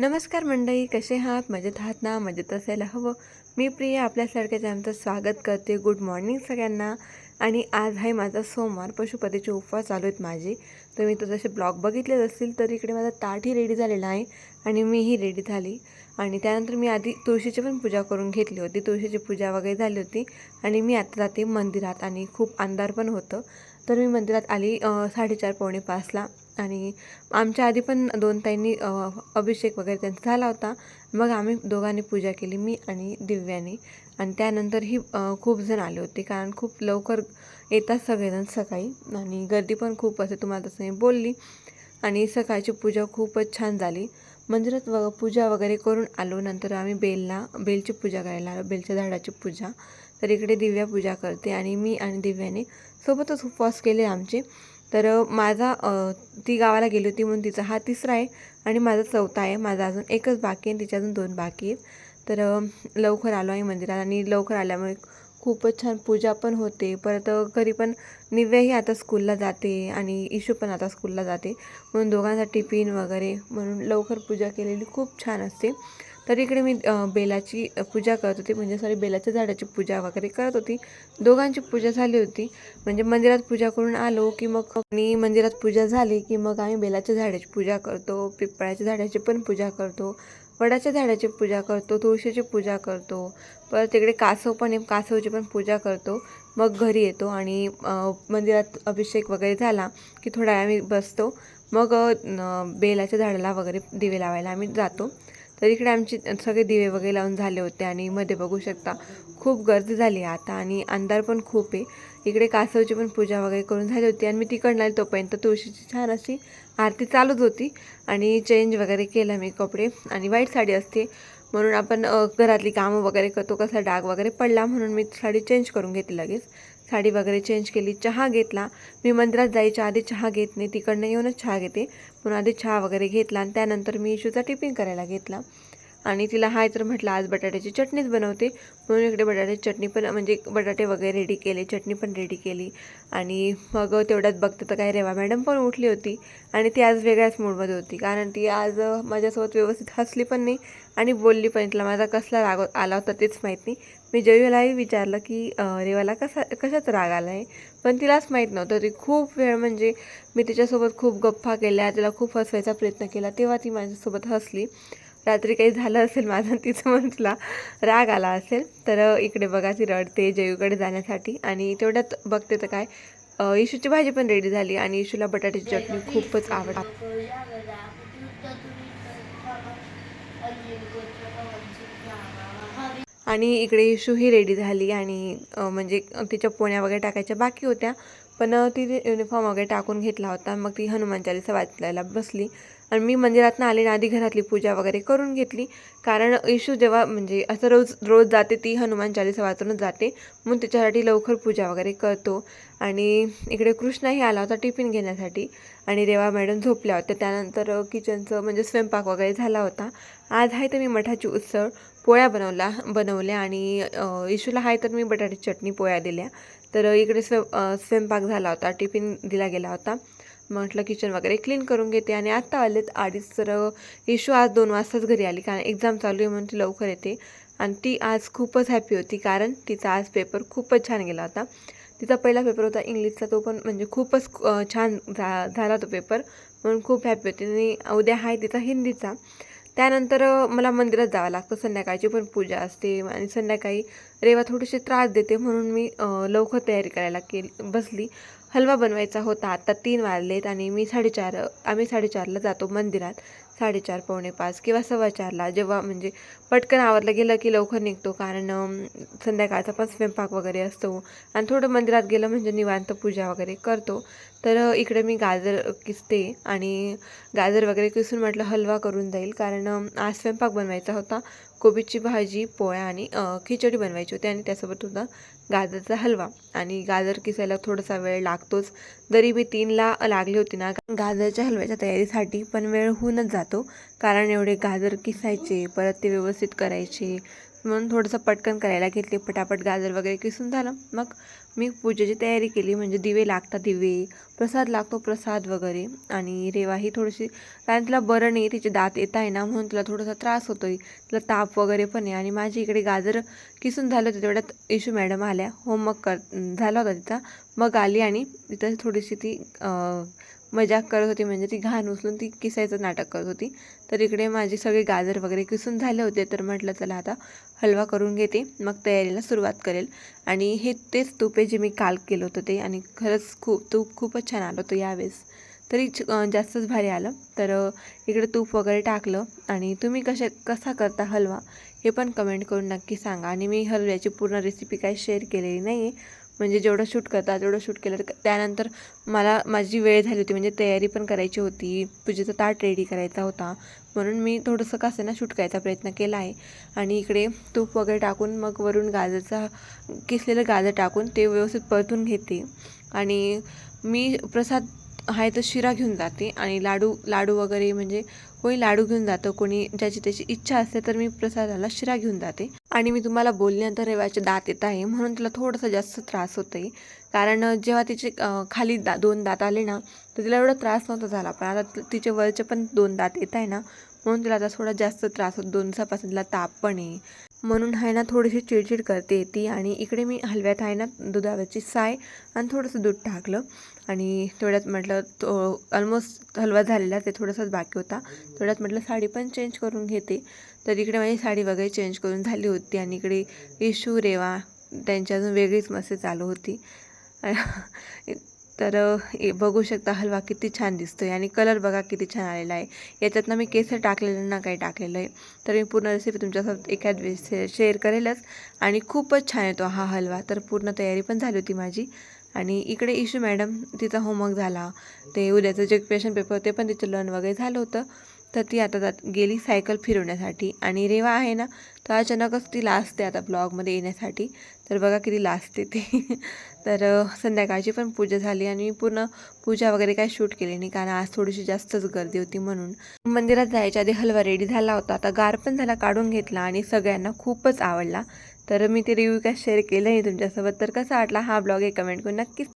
नमस्कार मंडळी कसे आहात? मजेत आहात ना? मजेत असायला हवं. मी प्रिया आपल्यासारख्याच आमचं स्वागत करते. गुड मॉर्निंग सगळ्यांना. आणि आज आहे माझा सोमवार. पशुपतीचे उपवास चालू आहेत माझे. तुम्ही तो जसे ब्लॉग बघितलेच असतील तर इकडे माझा ताटही रेडी झालेला आहे आणि मीही रेडी झाली. आणि त्यानंतर मी आधी तुळशीची पण पूजा करून घेतली होती. तुळशीची पूजा वगैरे झाली होती. आणि मी आता जाते मंदिरात आणि खूप अंधार पण होतं. तर मी मंदिरात आली साडेचार पावणे पाचला. आणि आमच्या आधी पण दोन ताईंनी अभिषेक वगैरे त्यांचा झाला होता. मग आम्ही दोघांनी पूजा केली मी आणि दिव्याने. आणि त्यानंतरही खूप जण आले होते कारण खूप लवकर येतात सगळेजण सकाळी. आणि गर्दी पण खूप असते तुम्हाला तसं मी बोलली. आणि सकाळची पूजा खूपच छान झाली. मंदिरात व पूजा वगैरे करून आलो नंतर आम्ही बेलला बेलची पूजा करायला आलो बेलच्या झाडाची पूजा. तर इकडे दिव्या पूजा करते आणि मी आणि दिव्याने सोबतच उपवास केले आमचे. तर माझा ती गावाला गेली होती म्हणून तिचा हा तिसरा आहे आणि माझा चौथा आहे. माझा अजून एकच बाकी आहे तिच्या अजून दोन बाकी आहेत. तर लवकर आलो आहे मंदिरात आणि लवकर आल्यामुळे खूपच छान पूजा पण होते. परत घरी पण निव्याही आता स्कूलला जाते आणि इशू पण आता स्कूलला जाते. म्हणून दोघांचा टिफिन वगैरे म्हणून लवकर पूजा केलेली खूप छान असते. तर इकडे मी बेलाची पूजा करत होती. म्हणजे सॉरी बेलाच्या झाडाची पूजा वगैरे करत होती. दोघांची पूजा झाली होती. म्हणजे मंदिरात पूजा करून आलो की मग आणि मंदिरात पूजा झाली की मग आम्ही बेलाच्या झाडाची पूजा करतो. पिंपळाच्या झाडाची पण पूजा करतो. वडाच्या झाडाची पूजा करतो. तुळशीची पूजा करतो. परत तिकडे कासव पण आहे. कासवची पण पूजा करतो. मग घरी येतो आणि मंदिरात अभिषेक वगैरे झाला की थोडा वेळ आम्ही बसतो. मग बेलाच्या झाडाला वगैरे दिवे लावायला आम्ही जातो. तर इकडे आमचे सगळे दिवे वगैरे लावून झाले होते आणि मध्ये बघू शकता खूप गर्दी झाली आहे आता आणि अंधार पण खूप आहे. इकडे कासवची पण पूजा वगैरे करून झाली होती आणि मी तिकडनं आली तोपर्यंत तुळशीची छान अशी आरती चालूच होती आणि चेंज वगैरे केलं मी कपडे आणि वाईट साडी असते. म्हणून आपण घरातली कामं वगैरे करतो कसा डाग वगैरे पडला म्हणून मी साडी चेंज करून घेतली लगेच. साडी वगैरे चेंज केली चहा घेतला. मी मंदिरात जायच्या आधी चहा घेत नाही तिकडनं येऊनच चहा घेते. म्हणून आधी चहा वगैरे घेतला आणि त्यानंतर मी इशूचा टिफिन करायला घेतला. आणि तिला हाय तर म्हटलं आज बटाट्याची चटणीच बनवते. म्हणून इकडे बटाट्याची चटणी पण म्हणजे बटाटे वगैरे रेडी केले चटणी पण रेडी केली. आणि मग तेवढ्यात बघते तर काय रेवा मॅडम पण उठली होती आणि ती आज वेगळ्याच मूडमध्ये होती. कारण ती आज माझ्यासोबत व्यवस्थित हसली पण नाही आणि बोलली पण तिला माझा कसला राग आला होता तेच माहीत नाही. मी जयूलाही विचारलं की रेवाला कसा कशाचा राग आला आहे? पण तिलाच माहीत नव्हतं. ती खूप वेळ म्हणजे मी तिच्यासोबत खूप गप्पा केल्या तिला खूप हसवायचा प्रयत्न केला तेव्हा ती माझ्यासोबत हसली. रात्री काही झालं असेल माझं तिचं म्हणून तुला राग आला असेल तर इकडे बघा ती रडते जयूकडे जाण्यासाठी. आणि तेवढ्यात बघते तर काय अ, इशूची भाजी पण रेडी झाली आणि इशूला बटाट्याची चटणी खूपच आवडते. आणि इकडे इशूही रेडी झाली आणि म्हणजे तिच्या पोण्या वगैरे टाकायच्या बाकी होत्या. पण ती युनिफॉर्म वगैरे टाकून घेतला होता. मग ती हनुमान चालीसा वाचायला बसली. आणि मी मंदिरातनं आले ना आधी घरातली पूजा वगैरे करून घेतली. कारण इशू जेव्हा म्हणजे असं रोज रोज जाते ती हनुमान चालीसा वाचूनच जाते. म्हणून तिच्यासाठी लवकर पूजा वगैरे करतो. आणि इकडे कृष्णाही आला होता टिफिन घेण्यासाठी. आणि रेवा मॅडम झोपल्या होत्या. त्यानंतर किचनचं म्हणजे स्वयंपाक वगैरे झाला होता. आज आहे तर मी मठाची उसळ पोळ्या बनवला बनवल्या. आणि इशूला आहे तर मी बटाट्याची चटणी पोळ्या दिल्या. तर इकडे स्व स्वयंपाक झाला होता टिफिन दिला गेला होता. म्हटलं किचन वगैरे क्लीन करून घेते आणि आत्ता आलेत आधीच तर इशू आज दोन वाजताच घरी आली कारण एक्झाम चालू आहे म्हणून ती लवकर येते. आणि ती आज खूपच हॅपी होती कारण तिचा आज पेपर खूपच छान गेला होता. तिचा पहिला पेपर होता इंग्लिशचा तो पण म्हणजे खूपच छान झा झाला तो पेपर म्हणून खूप हॅपी होती. आणि उद्या आहे तिचा हिंदीचा. त्यानंतर मला मंदिरात जावं लागतं. संध्याकाळची पण पूजा असते आणि संध्याकाळी रेवा थोडीशी त्रास देते म्हणून मी लवकर तयारी करायला केली बसली. हलवा बनवायचा होता. आता तीन वाजलेत आणि मी साडेचार आम्ही साडेचारला जातो मंदिरात. साडेचार पावणे पाच किंवा सव्वा चारला जेव्हा म्हणजे पटकन आवरलं गेलं की लवकर निघतो. कारण संध्याकाळचा पण स्वयंपाक वगैरे असतो. आणि थोडं मंदिरात गेलं म्हणजे निवांत पूजा वगैरे करतो. तर इकडे मी गाजर किसते आणि गाजर वगैरे किसून म्हटलं हलवा करून जाईल. कारण आज स्वयंपाक बनवायचा होता. कोबीची भाजी पोळ्या आणि खिचडी बनवायची होती आणि त्यासोबत होता गाजरचा हलवा. आणि गाजर किसायला थोडासा वेळ लागतोच. जरी मी तीनला लागली होती ना गाजरच्या हलव्याच्या तयारीसाठी पण वेळ होऊनच जातो. कारण एवढे गाजर किसायचे परत ते व्यवस्थित करायचे म्हणून थोडंसं पटकन करायला घेतली पटापट गाजर वगैरे किसून झालं. मग मी पूजेची तयारी केली म्हणजे दिवे लागतात दिवे प्रसाद लागतो प्रसाद वगैरे. आणि रेवा ही थोडीशी कारण तिला बरं नाही तिचे दात येत आहे ना म्हणून तिला थोडासा त्रास होतो आहे तिला ताप वगैरे पण आहे. आणि माझी इकडे गाजर किसून झालं होतं तेवढ्यात इशू मॅडम आल्या. होमवर्क कर झाला होता तिचा. मग आली आणि तिथं थोडीशी ती मजाक करत होती. म्हणजे ती घाण उचलून ती किसायचं नाटक करत होती. तर इकडे माझे सगळे गाजर वगैरे किसून झाले होते. तर म्हटलं चला आता हलवा करून घेते. मग तयारीला सुरुवात करेल. आणि हे तेच तूप आहे जे मी काल केलं होतं ते. आणि खरंच खूप तूप खूपच छान आलं होतं यावेळेस. तरी जास्तच भारी आलं. तर इकडे तूप वगैरे टाकलं. आणि तुम्ही कसे कसा करता हलवा हे पण कमेंट करून नक्की सांगा. आणि मी हलव्याची पूर्ण रेसिपी काही शेअर केलेली नाही आहे म्हणजे जेवढं शूट करता तेवढं शूट केलं तर त्यानंतर मला माझी वेळ झाली होती म्हणजे तयारी पण करायची होती. पूजेचा ताट रेडी करायचा होता. म्हणून मी थोडंसं कसं ना शूट करायचा प्रयत्न केला आहे. आणि इकडे तूप वगैरे टाकून मग वरून गाजरचा किसलेलं गाजर टाकून ते व्यवस्थित परतून घेते. आणि मी प्रसाद आहे तर शिरा घेऊन जाते. आणि लाडू लाडू वगैरे म्हणजे कोणी लाडू घेऊन जातं कोणी ज्याची त्याची इच्छा असते तर मी प्रसादाला शिरा घेऊन जाते. आणि मी तुम्हाला बोलल्यानंतर रेवाचे दात येत आहे म्हणून तिला थोडासा जास्त त्रास होत आहे कारण जेव्हा तिचे खाली दा दोन दात आले ना तर तिला एवढा त्रास नव्हता झाला. पण आता तिचे वरचे पण दोन दात येत आहे ना म्हणून तिला आता थोडा जास्त त्रास होतो. दोन दिवसापासून तिला ताप पण आहे. म्हणून आहे ना थोडीशी चिडचिड करते ती. आणि इकडे मी हलव्यात आहे ना दुधावरची साय आणि थोडंसं दूध टाकलं. आणि तेवढ्यात म्हटलं तो ऑलमोस्ट हलवा झालेला ते थोडंसंच बाकी होता. तेवढ्यात म्हटलं साडी पण चेंज करून घेते. तर इकडे माझी साडी वगैरे चेंज करून झाली होती आणि इकडे इशू रेवा त्यांची अजून वेगळीच मस्ती चालू होती. तर बघू शकता हलवा किती छान दिसतोय आणि कलर बघा किती छान आलेला आहे. याच्यात ना मी केसर टाकलेलं ना काही टाकलेलं आहे. तर मी पूर्ण रेसिपी तुमच्यासोबत एखाद वेळेस शेअर करेलच. आणि खूपच छान येतो हा हलवा. तर पूर्ण तयारी पण झाली होती माझी. आणि इकडे इशू मॅडम तिचा होमवर्क झाला. ते उद्याचं जे क्वेश्चन पेपर होते पण तिचं लर्न वगैरे झालं होतं. तर ती आता जात गेली सायकल फिरवण्यासाठी. आणि रेवा आहे ना तर अचानकच ती लाजते आता ब्लॉगमध्ये येण्यासाठी. तर बघा किती लाजते ते तर संध्याकाळची पण पूजा झाली आणि पूर्ण पूजा वगैरे काय शूट केली नाही. कारण आज थोडीशी जास्तच गर्दी होती म्हणून. मंदिरात जायच्या आधी हलवा रेडी झाला होता. आता गार पण झाला काढून घेतला आणि सगळ्यांना खूपच आवडला. तर मी ते रिव्ह्यू काय शेअर केलं आहे तुमच्यासोबत. तर कसा वाटला हा ब्लॉग हे कमेंट करून नक्कीच